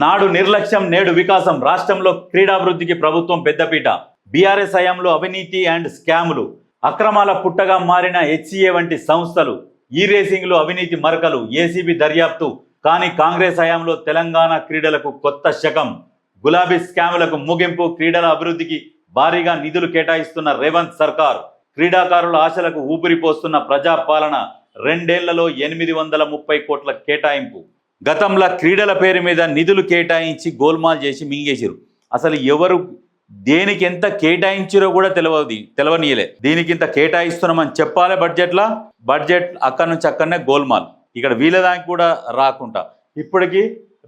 నాడు నిర్లక్ష్యం నేడు వికాసం. రాష్ట్రంలో క్రీడాభివృద్ధికి ప్రభుత్వం పెద్దపీట. బీఆర్ఎస్ హయాంలో అవినీతి అండ్ స్కాములు. అక్రమాల పుట్టగా మారిన హెచ్సిఏ వంటి సంస్థలు. ఈ రేసింగ్లో అవినీతి మరకలు. ఏసీబీ దర్యాప్తు. కానీ కాంగ్రెస్ హయాంలో తెలంగాణ క్రీడలకు కొత్త శకం. గులాబీ స్కాములకు ముగింపు క్రీడల అభివృద్ధికి భారీగా నిధులు కేటాయిస్తున్న రేవంత్ సర్కార్. క్రీడాకారుల ఆశలకు ఊపిరిపోస్తున్న ప్రజాపాలన రెండేళ్ళలో ఎనిమిది వందల ముప్పై కోట్ల కేటాయింపు. గతంలో క్రీడల పేరు మీద నిధులు కేటాయించి గోల్మాల్ చేసి మింగేసిరు అసలు ఎవరు దేనికి ఎంత కేటాయించారో కూడా తెలియదు తెలవనీయలే. దీనికి ఇంత కేటాయిస్తున్నామని చెప్పాలి బడ్జెట్లా? బడ్జెట్ అక్కడి నుంచి అక్కడనే గోల్మాల్. ఇక్కడ వీళ్ళ దానికి కూడా రాకుండా. ఇప్పటికీ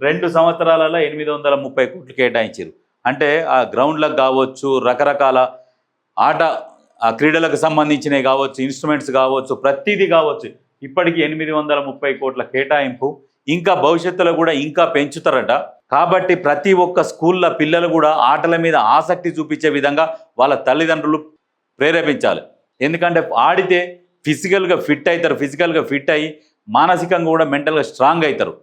రెండు సంవత్సరాలలో ఎనిమిది వందల ముప్పై కోట్లు కేటాయించారు అంటే ఆ గ్రౌండ్లకు కావచ్చు రకరకాల ఆట ఆ క్రీడలకు సంబంధించినవి కావచ్చు ఇన్స్ట్రుమెంట్స్ కావచ్చు ప్రతిదీ కావచ్చు. ఇప్పటికి ఎనిమిది వందల ముప్పై కోట్ల కేటాయింపు ఇంకా భవిష్యత్తులో కూడా ఇంకా పెంచుతారట. కాబట్టి ప్రతి ఒక్క స్కూల్లో పిల్లలు కూడా ఆటల మీద ఆసక్తి చూపించే విధంగా వాళ్ళ తల్లిదండ్రులు ప్రేరేపించాలి. ఎందుకంటే ఆడితే ఫిజికల్గా ఫిట్ అవుతారు ఫిజికల్గా ఫిట్ అయ్యి మానసికంగా కూడా మెంటల్గా స్ట్రాంగ్ అవుతారు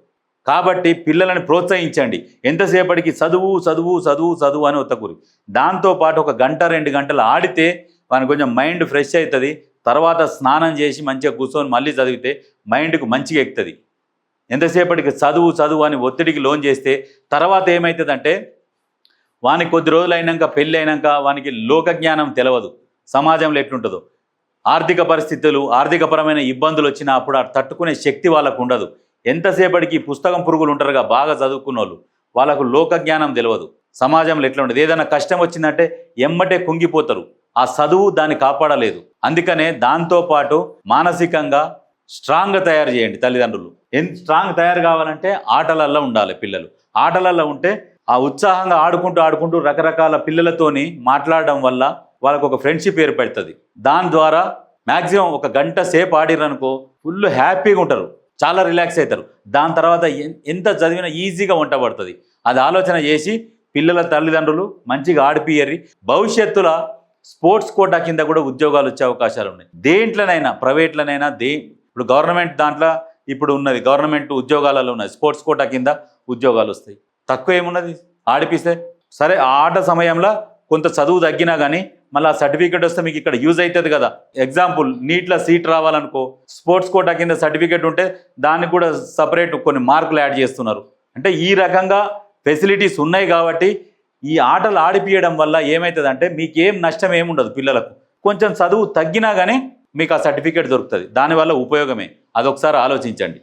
కాబట్టి పిల్లలని ప్రోత్సహించండి. ఎంతసేపటికి చదువు చదువు చదువు చదువు అని ఒత్తకూరి దాంతోపాటు ఒక గంట రెండు గంటలు ఆడితే మనకు కొంచెం మైండ్ ఫ్రెష్ అవుతుంది తర్వాత స్నానం చేసి మంచిగా కూర్చొని మళ్ళీ చదివితే మైండ్కు మంచిగా ఎక్కుతుంది. ఎంతసేపటికి చదువు చదువు అని ఒత్తిడికి లోన్ చేస్తే తర్వాత ఏమవుతుందంటే వానికి కొద్ది రోజులు అయినాక పెళ్ళి అయినాక వానికి లోక జ్ఞానం సమాజంలో ఎట్లుంటుందో. ఆర్థిక పరిస్థితులు ఆర్థికపరమైన ఇబ్బందులు వచ్చినా అప్పుడు తట్టుకునే శక్తి వాళ్ళకు ఉండదు. ఎంతసేపటికి పుస్తకం పురుగులు ఉంటారుగా బాగా చదువుకున్న వాళ్ళు వాళ్ళకు లోక జ్ఞానం తెలియదు సమాజంలో ఎట్లా ఉండదు ఏదైనా కష్టం వచ్చిందంటే ఎమ్మటే కుంగిపోతారు. ఆ చదువు దాన్ని కాపాడలేదు. అందుకనే దాంతోపాటు మానసికంగా స్ట్రాంగ్గా తయారు చేయండి తల్లిదండ్రులు. ఎంత స్ట్రాంగ్ తయారు కావాలంటే ఆటలల్లో ఉండాలి పిల్లలు. ఆటలల్లో ఉంటే ఆ ఉత్సాహంగా ఆడుకుంటూ ఆడుకుంటూ రకరకాల పిల్లలతోని మాట్లాడడం వల్ల వాళ్ళకు ఒక ఫ్రెండ్షిప్ ఏర్పడుతుంది. దాని ద్వారా మ్యాక్సిమం ఒక గంట సేపు ఆడిరనుకో ఫుల్ హ్యాపీగా ఉంటారు. చాలా రిలాక్స్ అవుతారు. దాని తర్వాత ఎంత చదివినా ఈజీగా వంట పడుతుంది. అది ఆలోచన చేసి పిల్లల తల్లిదండ్రులు మంచిగా ఆడిపియరి భవిష్యత్తులో స్పోర్ట్స్ కోటా కింద కూడా ఉద్యోగాలు వచ్చే అవకాశాలు ఉన్నాయి. దేంట్లోనైనా ప్రైవేట్లోనైనా దే ఇప్పుడు గవర్నమెంట్ దాంట్లో ఇప్పుడు ఉన్నది గవర్నమెంట్ ఉద్యోగాలలో ఉన్నది స్పోర్ట్స్ కోటా కింద ఉద్యోగాలు వస్తాయి. తక్కువ ఏమున్నది? ఆడిపిస్తే. సరే ఆ ఆట సమయంలో కొంత చదువు తగ్గినా కానీ మళ్ళీ ఆ సర్టిఫికేట్ వస్తే మీకు ఇక్కడ యూజ్ అవుతుంది కదా. ఎగ్జాంపుల్ నీట్లో సీట్ రావాలనుకో స్పోర్ట్స్ కోటా కింద సర్టిఫికేట్ ఉంటే దానికి కూడా సపరేట్ కొన్ని మార్కులు యాడ్ చేస్తున్నారు. అంటే ఈ రకంగా ఫెసిలిటీస్ ఉన్నాయి కాబట్టి ఈ ఆటలు ఆడిపియడం వల్ల ఏమవుతుందంటే మీకు ఏం నష్టం ఏముండదు పిల్లలకు. కొంచెం చదువు తగ్గినా కానీ మీకు ఆ సర్టిఫికేట్ దొరుకుతుంది. దానివల్ల ఉపయోగమే. అదొకసారి ఆలోచించండి.